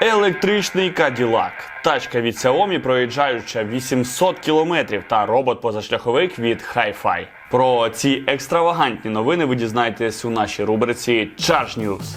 Електричний Cadillac. Тачка від Xiaomi, проїжджаюча 800 кілометрів, та робот-позашляховик від Hi-Fi. Про ці екстравагантні новини ви дізнаєтесь у нашій рубриці Charge News.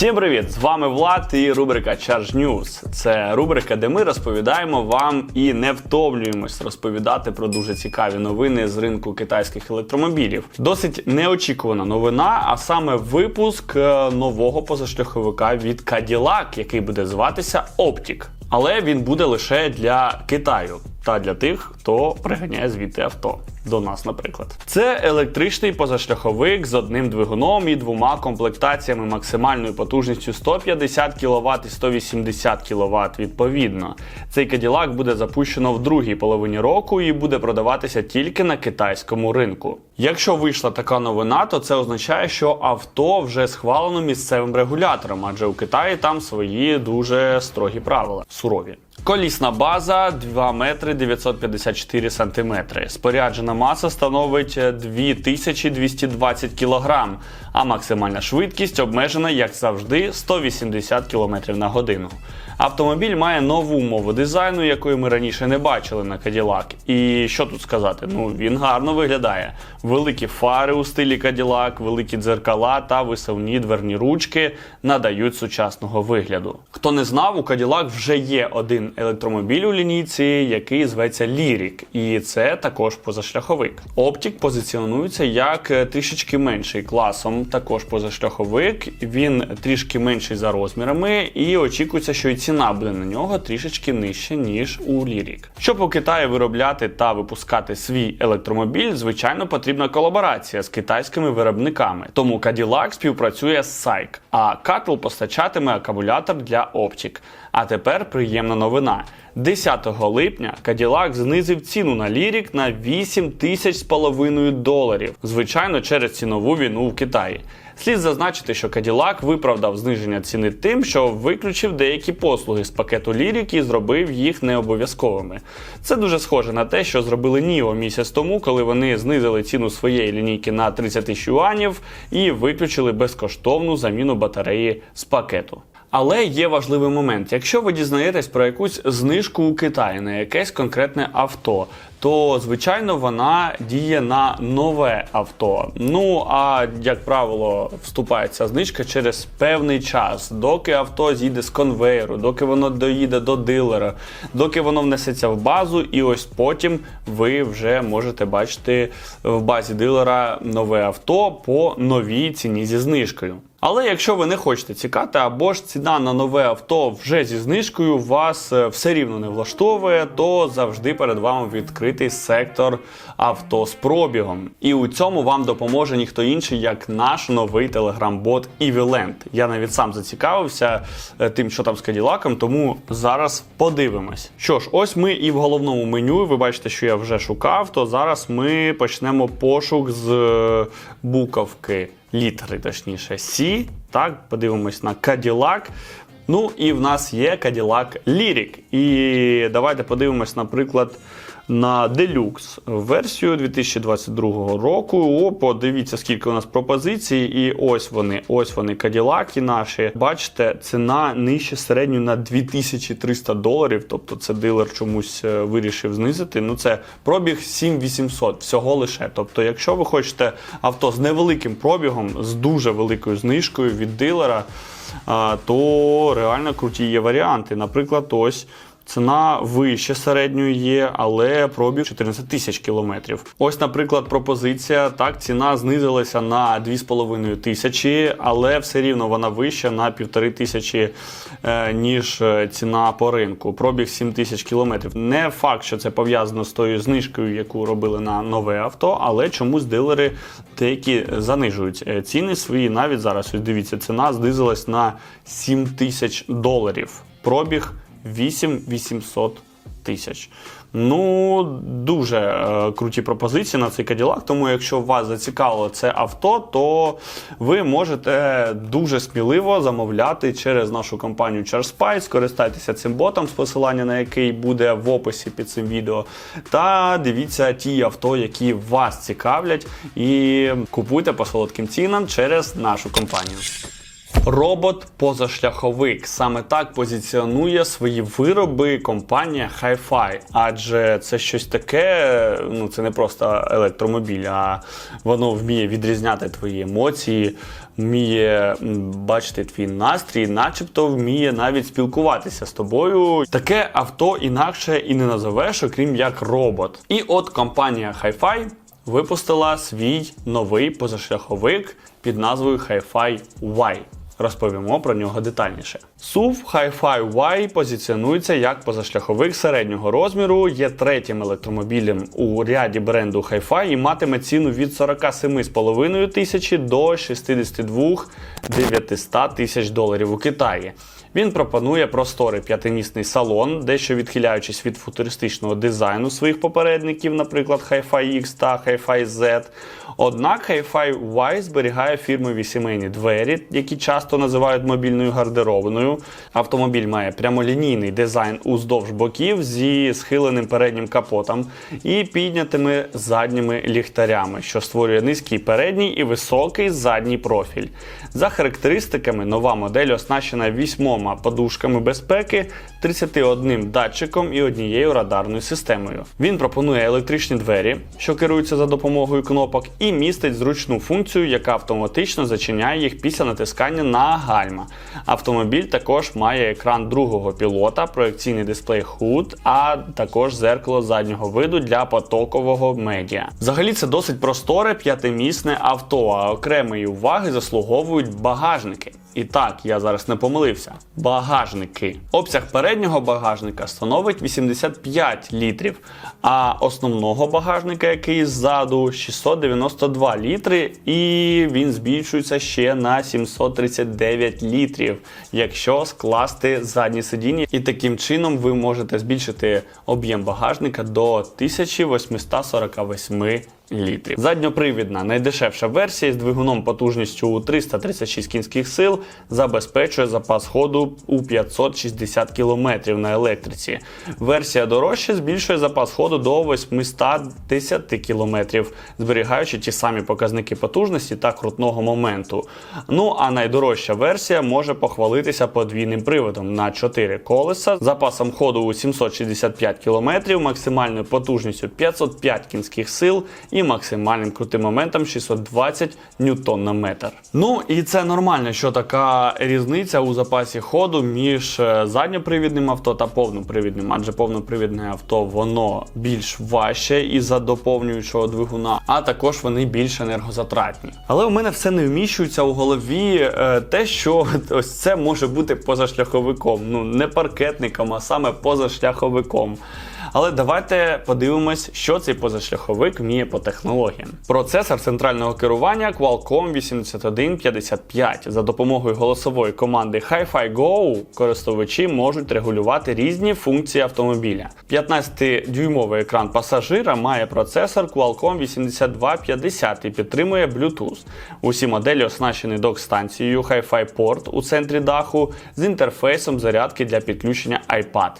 Всім привіт! З вами Влад і рубрика Charge News. Це рубрика, де ми розповідаємо вам і не втомлюємось розповідати про дуже цікаві новини з ринку китайських електромобілів. Досить неочікувана новина, а саме випуск е, нового позашляховика від Cadillac, який буде зватися Optic. Але він буде лише для Китаю та для тих, хто приганяє звідти авто. До нас, наприклад, це електричний позашляховик з одним двигуном і двома комплектаціями максимальною потужністю 150 кВт і 180 кВт відповідно. Цей Cadillac буде запущено в другій половині року і буде продаватися тільки на китайському ринку. Якщо вийшла така новина, то це означає, що авто вже схвалено місцевим регулятором, адже у Китаї там свої дуже строгі правила, сурові. Колісна база 2 метри 954 см. Споряджена маса становить 2220 кг, а максимальна швидкість обмежена, як завжди, 180 км на годину. Автомобіль має нову мову дизайну, якої ми раніше не бачили на Cadillac. І що тут сказати? Ну він гарно виглядає. Великі фари у стилі Cadillac, великі дзеркала та висувні дверні ручки надають сучасного вигляду. Хто не знав, у Cadillac вже є один електромобіль у лінійці, який зветься Lyric, і це також позашляховик. Optic позиціонується як е, трішечки менший класом, також позашляховик. Він трішки менший за розмірами, і очікується, що і ціна буде на нього трішечки нижча, ніж у Лірік. Щоб у Китаї виробляти та випускати свій електромобіль, звичайно, потрібна колаборація з китайськими виробниками. Тому Cadillac співпрацює з SAIC, а Cattle постачатиме акумулятор для Optic. А тепер приємна новина. 10 липня Cadillac знизив ціну на Lyric на 8 тисяч з половиною доларів. Звичайно, через цінову війну в Китаї. Слід зазначити, що Cadillac виправдав зниження ціни тим, що виключив деякі послуги з пакету Lyric і зробив їх необов'язковими. Це дуже схоже на те, що зробили NIO місяць тому, коли вони знизили ціну своєї лінійки на 30 тисяч юанів і виключили безкоштовну заміну батареї з пакету. Але є важливий момент: якщо ви дізнаєтесь про якусь знижку у Китаї на якесь конкретне авто, то звичайно вона діє на нове авто. Ну а як правило, вступається знижка через певний час, доки авто з'їде з конвейеру, доки воно доїде до дилера, доки воно внесеться в базу, і ось потім ви вже можете бачити в базі дилера нове авто по новій ціні зі знижкою. Але якщо ви не хочете цікати, або ж ціна на нове авто вже зі знижкою вас е, все рівно не влаштовує, то завжди перед вами відкритий сектор авто з пробігом. І у цьому вам допоможе ніхто інший, як наш новий телеграм-бот EVLand. Я навіть сам зацікавився е, тим, що там з Каділаком, тому зараз подивимось. Що ж, ось ми і в головному меню. Ви бачите, що я вже шукав. То зараз ми почнемо пошук з е, буковки літери, точніше, Сі. Так, подивимось на Cadillac. Ну і в нас є Cadillac Lyric. І давайте подивимось, наприклад, на Deluxe версію 2022 року. О, подивіться, скільки у нас пропозицій. І ось вони, ось вони, Каділаки наші. Бачите, ціна нижче середньої на 2300 доларів. Тобто це дилер чомусь е, вирішив знизити. Ну це пробіг 7800 всього лише. Тобто, якщо ви хочете авто з невеликим пробігом, з дуже великою знижкою від дилера, то реально круті є варіанти. Наприклад, ось. Ціна вище середньої є, але пробіг 14 тисяч кілометрів. Ось, наприклад, пропозиція. Так, ціна знизилася на 2,5 тисячі, але все рівно вона вища на півтори тисячі, е, ніж е, ціна по ринку. Пробіг 7 тисяч кілометрів. Не факт, що це пов'язано з тою знижкою, яку робили на нове авто, але чомусь дилери деякі занижують е, ціни свої. Навіть зараз ось дивіться, ціна знизилась на 7 тисяч доларів. Пробіг 8800 тисяч. Ну, дуже е, круті пропозиції на цей Cadillac, тому якщо вас зацікавило це авто, то ви можете дуже сміливо замовляти через нашу компанію ChargeSpice, скористайтеся цим ботом, з посилання на який буде в описі під цим відео. Та дивіться ті авто, які вас цікавлять, і купуйте по солодким цінам через нашу компанію. Робот-позашляховик саме так позиціонує свої вироби компанія Hi-Fi, адже це щось таке, ну це не просто електромобіль, а воно вміє відрізняти твої емоції, вміє бачити твій настрій, начебто вміє навіть спілкуватися з тобою. Таке авто інакше і не назовеш, окрім як робот. І от компанія Hi-Fi випустила свій новий позашляховик під назвою Hi-Fi Y. Розповімо про нього детальніше. SUV Hi-Fi Y позиціонується як позашляховик середнього розміру, є третім електромобілем у ряді бренду Hi-Fi і матиме ціну від 47,5 тисячі до 62 900 тисяч доларів у Китаї. Він пропонує просторий п'ятимісний салон, дещо відхиляючись від футуристичного дизайну своїх попередників, наприклад, Hi-Fi X та Hi-Fi Z. Однак Hi-Fi Y зберігає фірмові сімейні двері, які часто називають мобільною гардеробною. Автомобіль має прямолінійний дизайн уздовж боків зі схиленим переднім капотом і піднятими задніми ліхтарями, що створює низький передній і високий задній профіль. За характеристиками, нова модель оснащена вісьмома подушками безпеки, 31 датчиком і однією радарною системою. Він пропонує електричні двері, що керуються за допомогою кнопок, і містить зручну функцію, яка автоматично зачиняє їх після натискання на гальма. Автомобіль також має екран другого пілота, проекційний дисплей HUD, а також зеркало заднього виду для потокового медіа. Взагалі це досить просторе п'ятимісне авто, а окремої уваги заслуговують багажники. І так, я зараз не помилився. Багажники. Обсяг переднього багажника становить 85 літрів, а основного багажника, який ззаду, 692 літри, і він збільшується ще на 739 літрів, якщо скласти задні сидіння. І таким чином ви можете збільшити об'єм багажника до 1848 літрів. Задньопривідна найдешевша версія з двигуном потужністю у 336 кінських сил забезпечує запас ходу у 560 км на електриці. Версія дорожча збільшує запас ходу до 810 км, зберігаючи ті самі показники потужності та крутного моменту. Ну а найдорожча версія може похвалитися подвійним приводом на 4 колеса, запасом ходу у 765 км, максимальною потужністю 505 кінських сил і максимальним крутим моментом 620 ньютон на метр. Ну і це нормально, що така різниця у запасі ходу між е, задньопривідним авто та повнопривідним, адже повнопривідне авто воно більш важче із-за доповнюючого двигуна, а також вони більш енергозатратні. Але у мене все не вміщується у голові е, те, що ось це може бути позашляховиком. Ну не паркетником, а саме позашляховиком. Але давайте подивимось, що цей позашляховик вміє по технологіям. Процесор центрального керування Qualcomm 8155. За допомогою голосової команди Hi-Fi Go користувачі можуть регулювати різні функції автомобіля. 15-дюймовий екран пасажира має процесор Qualcomm 8250 і підтримує Bluetooth. Усі моделі оснащені док-станцією Hi-Fi Port у центрі даху з інтерфейсом зарядки для підключення iPad.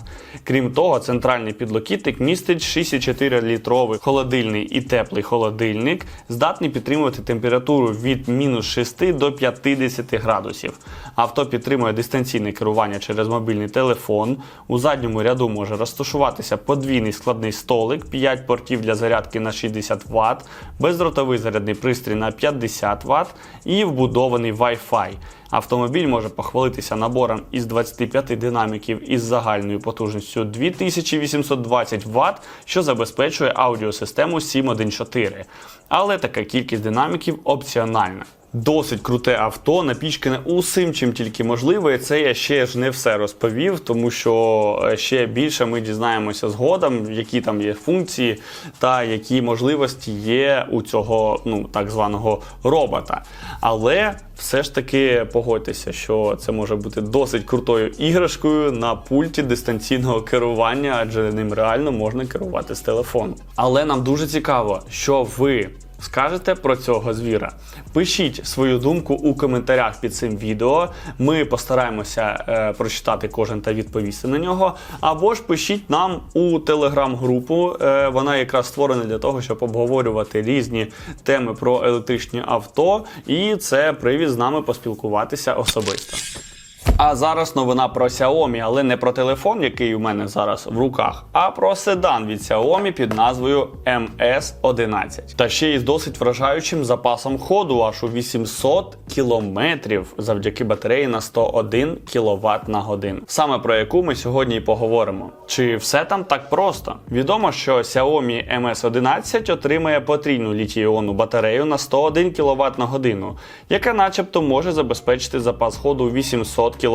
Крім того, центральний підлокітник містить 6,4-літровий холодильний і теплий холодильник, здатний підтримувати температуру від мінус 6 до 50 градусів. Авто підтримує дистанційне керування через мобільний телефон. У задньому ряду може розташуватися подвійний складний столик, 5 портів для зарядки на 60 Вт, бездротовий зарядний пристрій на 50 Вт і вбудований Wi-Fi. Автомобіль може похвалитися набором із 25 динаміків із загальною потужністю 2820 Вт, що забезпечує аудіосистему 7.1.4. Але така кількість динаміків опціональна. Досить круте авто, напічкане усім, чим тільки можливо. І це я ще ж не все розповів, тому що е, ще більше ми дізнаємося згодом, які там є функції та які можливості є у цього ну так званого робота. Але все ж таки погодьтеся, що це може бути досить крутою іграшкою на пульті дистанційного керування, адже ним реально можна керувати з телефону. Але нам дуже цікаво, що ви скажете про цього звіра. Пишіть свою думку у коментарях під цим відео. Ми постараємося е, прочитати кожен та відповісти на нього. Або ж пишіть нам у телеграм-групу. Е, вона якраз створена для того, щоб обговорювати різні теми про електричні авто, і це привід з нами поспілкуватися особисто. А зараз новина про Xiaomi, але не про телефон, який у мене зараз в руках, а про седан від Xiaomi під назвою MS11. Та ще й з досить вражаючим запасом ходу, аж у 800 кілометрів завдяки батареї на 101 кВт на годину. Саме про яку ми сьогодні і поговоримо. Чи все там так просто? Відомо, що Xiaomi MS11 отримає потрійну літій-іонну батарею на 101 кВт на годину, яка начебто може забезпечити запас ходу 800 км.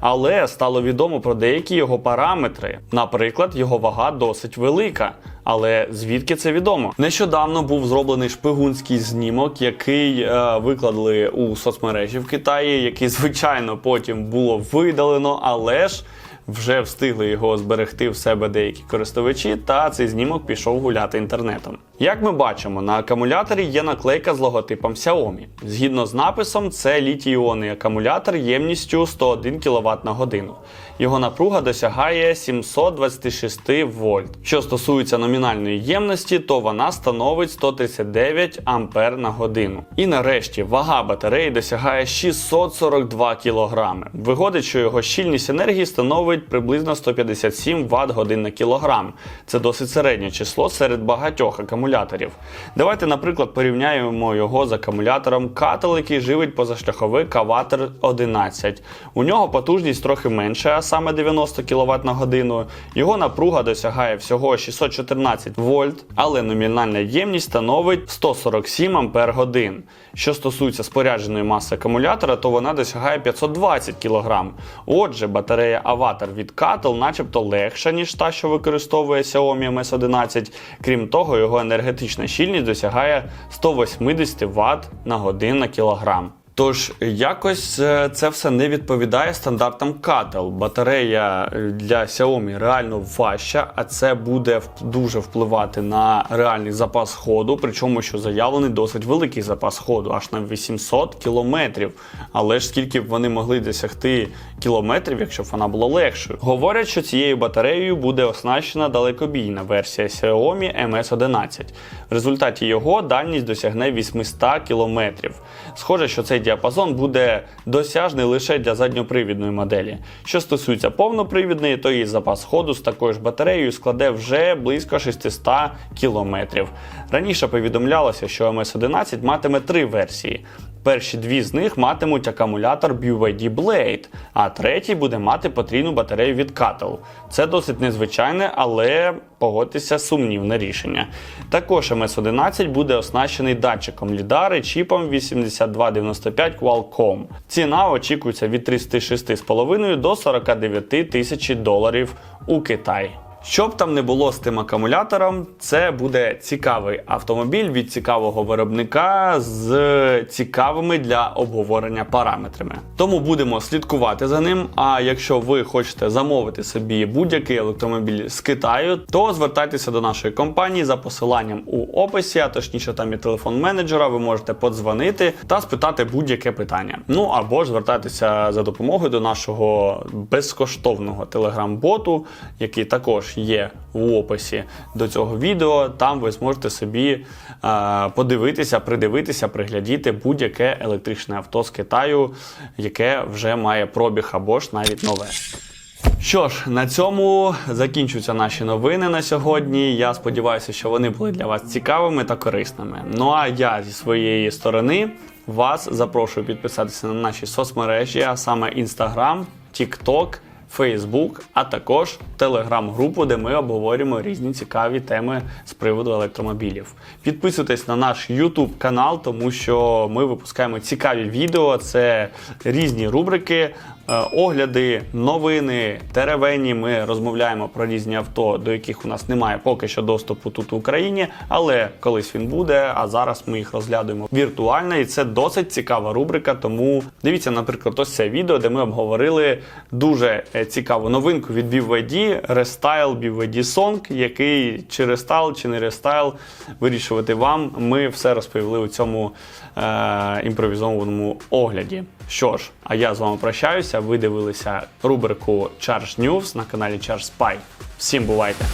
Але стало відомо про деякі його параметри. Наприклад, його вага досить велика. Але звідки це відомо? Нещодавно був зроблений шпигунський знімок, який е, викладали у соцмережі в Китаї, який звичайно потім було видалено, але ж. Вже встигли його зберегти в себе деякі користувачі, та цей знімок пішов гуляти інтернетом. Як ми бачимо, на акумуляторі є наклейка з логотипом Xiaomi. Згідно з написом, це літій-іонний акумулятор ємністю 101 кВт на годину. Його напруга досягає 726 вольт. Що стосується номінальної ємності, то вона становить 139 ампер на годину. І нарешті вага батареї досягає 642 кг. Виходить, що його щільність енергії становить приблизно 157 Вт годин на кілограм. Це досить середнє число серед багатьох акумуляторів. Давайте, наприклад, порівняємо його з акумулятором Кател, який живить позашляховий каватер 11. У нього потужність трохи менша, а саме 90 кВт на годину. Його напруга досягає всього 614 вольт, але номінальна ємність становить 147 ампер годин. Що стосується спорядженої маси акумулятора, то вона досягає 520 кг. Отже, батарея Avatar від Кател начебто легша, ніж та, що використовує Xiaomi MS11. Крім того, його енергетична щільність досягає 180 Вт на годин на кілограм. Тож якось е, це все не відповідає стандартам Кател. Батарея е, для Xiaomi реально важча, а це буде дуже впливати на реальний запас ходу, причому що заявлений досить великий запас ходу, аж на 800 кілометрів. Але ж скільки б вони могли досягти кілометрів, якщо б вона була легшою? Говорять, що цією батареєю буде оснащена далекобійна версія Xiaomi MS11. В результаті його дальність досягне 800 кілометрів. Схоже, що цей діапазон буде досяжний лише для задньопривідної моделі. Що стосується повнопривідної, то її запас ходу з такою ж батареєю складе вже близько 600 кілометрів. Раніше повідомлялося, що MS11 матиме три версії. Перші дві з них матимуть акумулятор BYD Blade, а третій буде мати потрійну батарею від Cattel. Це досить незвичайне, але погодьтеся, сумнівне рішення. Також MS11 буде оснащений датчиком лідари чіпом 8295 Qualcomm. Ціна очікується від 36,5 до 49 тисяч доларів у Китаї. Щоб там не було з тим акумулятором, це буде цікавий автомобіль від цікавого виробника з цікавими для обговорення параметрами. Тому будемо слідкувати за ним. А якщо ви хочете замовити собі будь-який електромобіль з Китаю, то звертайтеся до нашої компанії за посиланням у описі, а точніше там є телефон менеджера. Ви можете подзвонити та спитати будь-яке питання. Ну або ж звертайтеся за допомогою до нашого безкоштовного телеграм-боту, який також є в описі до цього відео. Там ви зможете собі е, подивитися, придивитися, приглядіти будь-яке електричне авто з Китаю, яке вже має пробіг або ж навіть нове. Що ж, на цьому закінчуються наші новини на сьогодні. Я сподіваюся, що вони були для вас цікавими та корисними. Ну а я зі своєї сторони вас запрошую підписатися на наші соцмережі, а саме Instagram, TikTok Facebook, а також телеграм-групу, де ми обговорюємо різні цікаві теми з приводу електромобілів. Підписуйтесь на наш YouTube канал, тому що ми випускаємо цікаві відео. Це різні рубрики, огляди, новини, теревені. Ми розмовляємо про різні авто, до яких у нас немає поки що доступу тут в Україні, але колись він буде. А зараз ми їх розглядуємо віртуально, і це досить цікава рубрика. Тому дивіться, наприклад, ось це відео, де ми обговорили дуже е, цікаву новинку від BYD, рестайл BYD Song, який чи рестайл, чи не рестайл, вирішувати вам. Ми все розповіли у цьому е, імпровізованому огляді. Що ж, а я з вами прощаюся. Ви дивилися рубрику Charge News на каналі Charge Spy. Всім бувайте!